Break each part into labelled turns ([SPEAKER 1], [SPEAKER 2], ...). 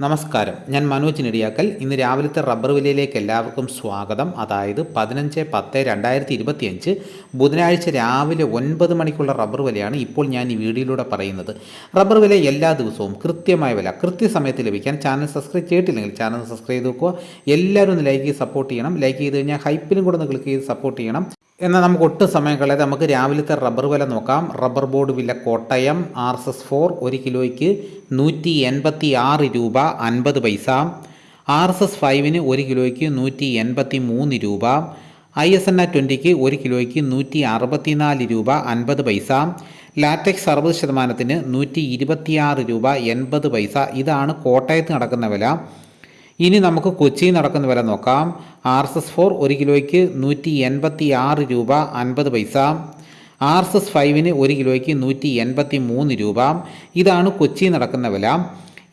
[SPEAKER 1] നമസ്കാരം. ഞാൻ മനോജ് നെടിയാക്കൽ. ഇന്ന് രാവിലത്തെ റബ്ബർ വിലയിലേക്ക് എല്ലാവർക്കും സ്വാഗതം. അതായത് പതിനഞ്ച് പത്ത് രണ്ടായിരത്തി ഇരുപത്തിയഞ്ച് ബുധനാഴ്ച രാവിലെ ഒൻപത് മണിക്കുള്ള റബ്ബർ വിലയാണ് ഇപ്പോൾ ഞാൻ ഈ വീഡിയോയിലൂടെ പറയുന്നത്. റബ്ബർ വില എല്ലാ ദിവസവും കൃത്യമായ വില കൃത്യസമയത്ത് ലഭിക്കാൻ ചാനൽ സബ്സ്ക്രൈബ് ചെയ്തിട്ടില്ലെങ്കിൽ ചാനൽ സബ്സ്ക്രൈബ് ചെയ്ത് നോക്കുക എല്ലാവരും ഒന്ന് ലൈക്ക് ചെയ്ത് സപ്പോർട്ട് ചെയ്യണം. ലൈക്ക് ചെയ്ത് കഴിഞ്ഞാൽ ഹൈപ്പിലും കൂടെ ഒന്ന് ക്ലിക്ക് ചെയ്ത് സപ്പോർട്ട് ചെയ്യണം. എന്നാൽ നമുക്ക് ഒട്ടും സമയം കളയാതെ നമുക്ക് രാവിലത്തെ റബ്ബർ വില നോക്കാം. റബ്ബർ ബോർഡ് വില Kottayam R S S four ഒരു കിലോയ്ക്ക് നൂറ്റി എൺപത്തി ആറ് രൂപ അൻപത് പൈസ. ആർ എസ് എസ് ഫൈവിന് ഒരു കിലോയ്ക്ക് നൂറ്റി എൺപത്തി മൂന്ന് രൂപ. ഐ എസ് എൻ ആ ട്വന്റിക്ക് ഒരു കിലോയ്ക്ക് നൂറ്റി അറുപത്തിനാല് രൂപ അൻപത് പൈസ. ലാറ്റക്സ് അറുപത് ശതമാനത്തിന് നൂറ്റി ഇരുപത്തിയാറ് രൂപ എൺപത് പൈസ. ഇതാണ് കോട്ടയത്ത് നടക്കുന്ന വില. ഇനി നമുക്ക് കൊച്ചി നടക്കുന്ന വില നോക്കാം. ആർ എസ് എസ് ഫോർ ഒരു കിലോയ്ക്ക് നൂറ്റി എൺപത്തി ആറ് രൂപ അൻപത് പൈസ. ആർ എസ് എസ് ഫൈവിന് ഒരു കിലോയ്ക്ക് നൂറ്റി എൺപത്തി മൂന്ന് രൂപ. ഇതാണ് കൊച്ചി നടക്കുന്ന വില.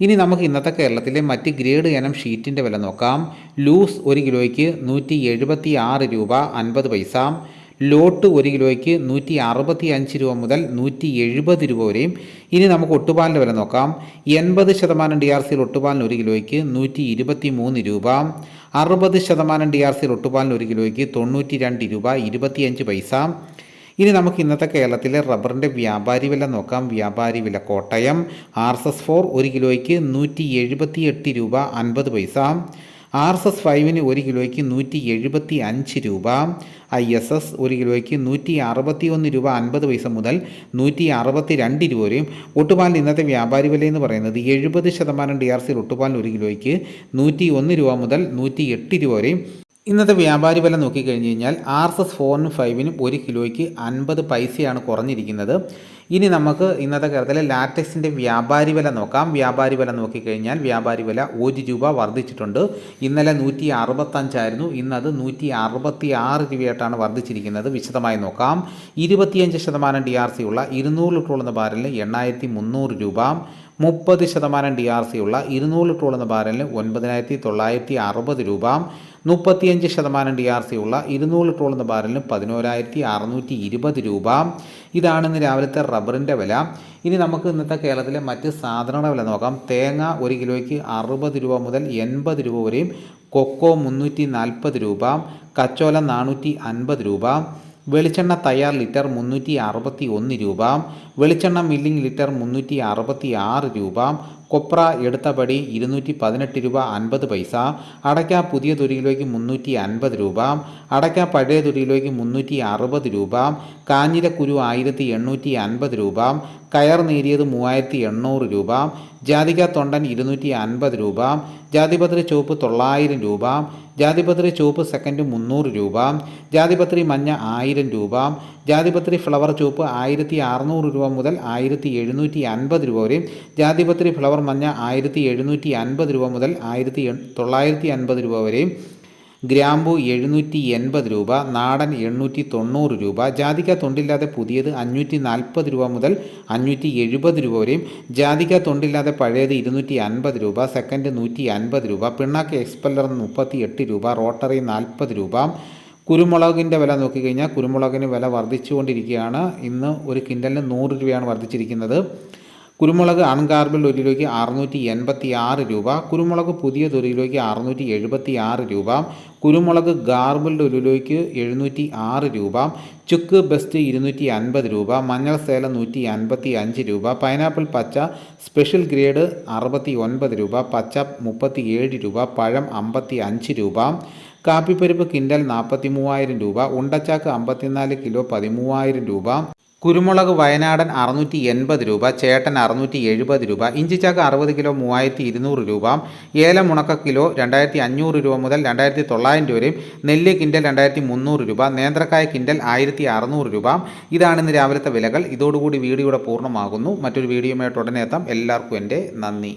[SPEAKER 1] ഇനി നമുക്ക് ഇന്നത്തെ കേരളത്തിലെ മറ്റ് ഗ്രേഡ് ഇനം ഷീറ്റിന്റെ വില നോക്കാം. ലൂസ് ഒരു കിലോയ്ക്ക് നൂറ്റി എഴുപത്തി ആറ് രൂപ അൻപത് പൈസ. ലോട്ട് ഒരു കിലോയ്ക്ക് നൂറ്റി അറുപത്തി അഞ്ച് രൂപ മുതൽ നൂറ്റി എഴുപത് രൂപ വരെയും. ഇനി നമുക്ക് ഒട്ടുപാലിന്റെ വില നോക്കാം. എൺപത് ശതമാനം ഡി ആർ സിയിൽ ഒട്ടുപാലിന് ഒരു കിലോയ്ക്ക് നൂറ്റി ഇരുപത്തി മൂന്ന് രൂപ. അറുപത് ശതമാനം ഡി ആർ സിയിൽ ഒട്ടുപാലിന് ഒരു കിലോയ്ക്ക് തൊണ്ണൂറ്റി രണ്ട് രൂപ ഇരുപത്തിയഞ്ച് പൈസ. ഇനി നമുക്ക് ഇന്നത്തെ കേരളത്തിലെ റബ്ബറിന്റെ വ്യാപാരി വില നോക്കാം. വ്യാപാരി വില Kottayam. R S S four ഒരു കിലോയ്ക്ക് നൂറ്റി എഴുപത്തി എട്ട് രൂപ അൻപത് പൈസ. ആർ എസ് എസ് ഫൈവിന് ഒരു കിലോയ്ക്ക് നൂറ്റി എഴുപത്തി അഞ്ച് രൂപ ഐ എസ് എസ് ഒരു കിലോയ്ക്ക് നൂറ്റി അറുപത്തി ഒന്ന് രൂപ അൻപത് പൈസ മുതൽ നൂറ്റി അറുപത്തി രണ്ട് രൂപ വരെയും. ഒട്ടുപാലിന് ഇന്നത്തെ വ്യാപാരി വില എന്ന് പറയുന്നത് എഴുപത് ശതമാനം ഡി ആർ സിയിൽ ഒട്ടുപാലിന് ഒരു കിലോയ്ക്ക് നൂറ്റി ഒന്ന് രൂപ മുതൽ നൂറ്റി എട്ട് രൂപ വരെയും. ഇന്നത്തെ വ്യാപാരി വില നോക്കിക്കഴിഞ്ഞ് കഴിഞ്ഞാൽ ആർ എസ് എസ് ഫോറിനും ഫൈവിനും ഒരു കിലോയ്ക്ക് അൻപത് പൈസയാണ് കുറഞ്ഞിരിക്കുന്നത്. ഇനി നമുക്ക് ഇന്നത്തെ കേരളത്തിലെ ലാറ്റക്സിന്റെ വ്യാപാരി വില നോക്കാം. വ്യാപാരി വില നോക്കിക്കഴിഞ്ഞാൽ വ്യാപാരി വില ഒരു രൂപ വർദ്ധിച്ചിട്ടുണ്ട്. ഇന്നലെ നൂറ്റി അറുപത്തഞ്ചായിരുന്നു ഇന്നത് നൂറ്റി അറുപത്തി ആറ് രൂപയായിട്ടാണ് വർദ്ധിച്ചിരിക്കുന്നത്. വിശദമായി നോക്കാം. ഇരുപത്തിയഞ്ച് ശതമാനം ഡി ആർ സി ഉള്ള ഇരുന്നൂറ് ലിറ്റർ ഉള്ള ബാരലിന് എണ്ണായിരത്തി മുന്നൂറ് രൂപ. മുപ്പത് ശതമാനം ഡി ആർ സി ഉള്ള ഇരുന്നൂറ് ലിറ്റർ എന്ന ബാരലിന് ഒൻപതിനായിരത്തി തൊള്ളായിരത്തി അറുപത് രൂപ മുപ്പത്തിയഞ്ച് ശതമാനം ഡി ആർ സി ഉള്ള ഇരുന്നൂറ് ലിറ്റർ എന്ന ബാരലിന് പതിനോരായിരത്തി അറുന്നൂറ്റി ഇരുപത് രൂപ. ഇതാണ് ഇന്ന് രാവിലത്തെ റബ്ബറിന്റെ വില. ഇനി നമുക്ക് ഇന്നത്തെ കേരളത്തിലെ മറ്റ് സാധനങ്ങളുടെ വില നോക്കാം. തേങ്ങ ഒരു കിലോയ്ക്ക് അറുപത് രൂപ മുതൽ എൺപത് രൂപ വരെയും കൊക്കോ മുന്നൂറ്റി നാൽപ്പത് രൂപ കച്ചോല നാനൂറ്റി അൻപത് രൂപ വെളിച്ചെണ്ണ തയ്യാർ ലിറ്റർ മുന്നൂറ്റി അറുപത്തി ഒന്ന് രൂപ വെളിച്ചെണ്ണ മില്ലിംഗ് ലിറ്റർ മുന്നൂറ്റി അറുപത്തി ആറ് രൂപ കൊപ്ര എടുത്ത പടി ഇരുന്നൂറ്റി പതിനെട്ട് രൂപ അൻപത് പൈസ അടയ്ക്ക പുതിയ തുരിയിലേക്ക് മുന്നൂറ്റി അൻപത് രൂപ അടയ്ക്ക പഴയ തുരിയിലേക്ക് മുന്നൂറ്റി അറുപത് രൂപ കാഞ്ഞിരക്കുരു ആയിരത്തി എണ്ണൂറ്റി അൻപത് രൂപ കയർ നേരിയത് മൂവായിരത്തി എണ്ണൂറ് രൂപ ജാതിക തൊണ്ടൻ ഇരുന്നൂറ്റി അൻപത് രൂപ ജാതിപത്രി ചുവപ്പ് തൊള്ളായിരം രൂപ ജാതിപത്രി ചുവപ്പ് സെക്കൻഡ് മുന്നൂറ് രൂപ ജാതിപത്രി മഞ്ഞ ആയിരം രൂപ ജാതിപത്രി ഫ്ലവർ ചുവപ്പ് ആയിരത്തി അറുന്നൂറ് രൂപ മുതൽ ആയിരത്തി എഴുന്നൂറ്റി അൻപത് രൂപ വരെയും ജാതിപത്രി ഫ്ലവർ മഞ്ഞ ആയിരത്തി എഴുന്നൂറ്റി അൻപത് രൂപ മുതൽ ആയിരത്തി തൊള്ളായിരത്തി അൻപത് രൂപ വരെയും ഗ്രാമ്പു എഴുന്നൂറ്റി എൺപത് രൂപ നാടൻ എണ്ണൂറ്റി തൊണ്ണൂറ് രൂപ ജാതിക്ക തൊണ്ടില്ലാതെ പുതിയത് അഞ്ഞൂറ്റി നാൽപ്പത് രൂപ മുതൽ അഞ്ഞൂറ്റി എഴുപത് രൂപ വരെയും ജാതിക്ക തൊണ്ടില്ലാതെ പഴയത് ഇരുന്നൂറ്റി അൻപത് രൂപ സെക്കൻഡ് നൂറ്റി അൻപത് രൂപ പിണ്ണാക്ക് എക്സ്പെല്ലർ മുപ്പത്തി എട്ട് രൂപ റോട്ടറി നാൽപ്പത് രൂപ. കുരുമുളകിന്റെ വില നോക്കിക്കഴിഞ്ഞാൽ കുരുമുളകിന് വില വർദ്ധിച്ചുകൊണ്ടിരിക്കുകയാണ്. ഇന്ന് ഒരു കിൻഡലിന് നൂറ് രൂപയാണ് വർദ്ധിച്ചിരിക്കുന്നത്. കുരുമുളക് അൺഗാർബിൾ ഒരു കിലോയ്ക്ക് അറുന്നൂറ്റി എൺപത്തി ആറ് രൂപ കുരുമുളക് പുതിയ ഒരു കിലോയ്ക്ക് അറുന്നൂറ്റി എഴുപത്തി ആറ് രൂപ കുരുമുളക് ഗാർബിൾഡ് ഒരു കിലോയ്ക്ക് എഴുന്നൂറ്റി ആറ് രൂപ ചുക്ക് ബെസ്റ്റ് ഇരുന്നൂറ്റി അൻപത് രൂപ മഞ്ഞൾ സേല നൂറ്റി അൻപത്തി അഞ്ച് രൂപ പൈനാപ്പിൾ പച്ച സ്പെഷ്യൽ ഗ്രേഡ് അറുപത്തി ഒൻപത് രൂപ പച്ച മുപ്പത്തി ഏഴ് രൂപ പഴം അമ്പത്തി അഞ്ച് രൂപ കാപ്പിപ്പരിപ്പ് കിൻഡൽ നാൽപ്പത്തി മൂവായിരം രൂപ ഉണ്ടച്ചാക്ക് അമ്പത്തിനാല് കിലോ പതിമൂവായിരം രൂപ കുരുമുളക് വയനാടൻ അറുന്നൂറ്റി എൺപത് രൂപ ചേട്ടൻ അറുന്നൂറ്റി എഴുപത് രൂപ ഇഞ്ചിച്ചാക്ക് അറുപത് കിലോ മൂവായിരത്തി ഇരുന്നൂറ് രൂപ ഏലം ഉണക്ക കിലോ രണ്ടായിരത്തി അഞ്ഞൂറ് രൂപ മുതൽ രണ്ടായിരത്തി തൊള്ളായിരം രൂപ വരെയും നെല്ല് കിൻഡൽ രണ്ടായിരത്തി മുന്നൂറ് രൂപ നേന്ത്രക്കായ കിൻഡൽ ആയിരത്തി അറുന്നൂറ് രൂപ. ഇതാണ് ഇന്ന് രാവിലത്തെ വിലകൾ. ഇതോടുകൂടി വീഡിയോയുടെ പൂർണമാകുന്നു. മറ്റൊരു വീഡിയോയുമായിട്ട് ഉടനെ എത്താം. എല്ലാവർക്കും എന്റെ നന്ദി.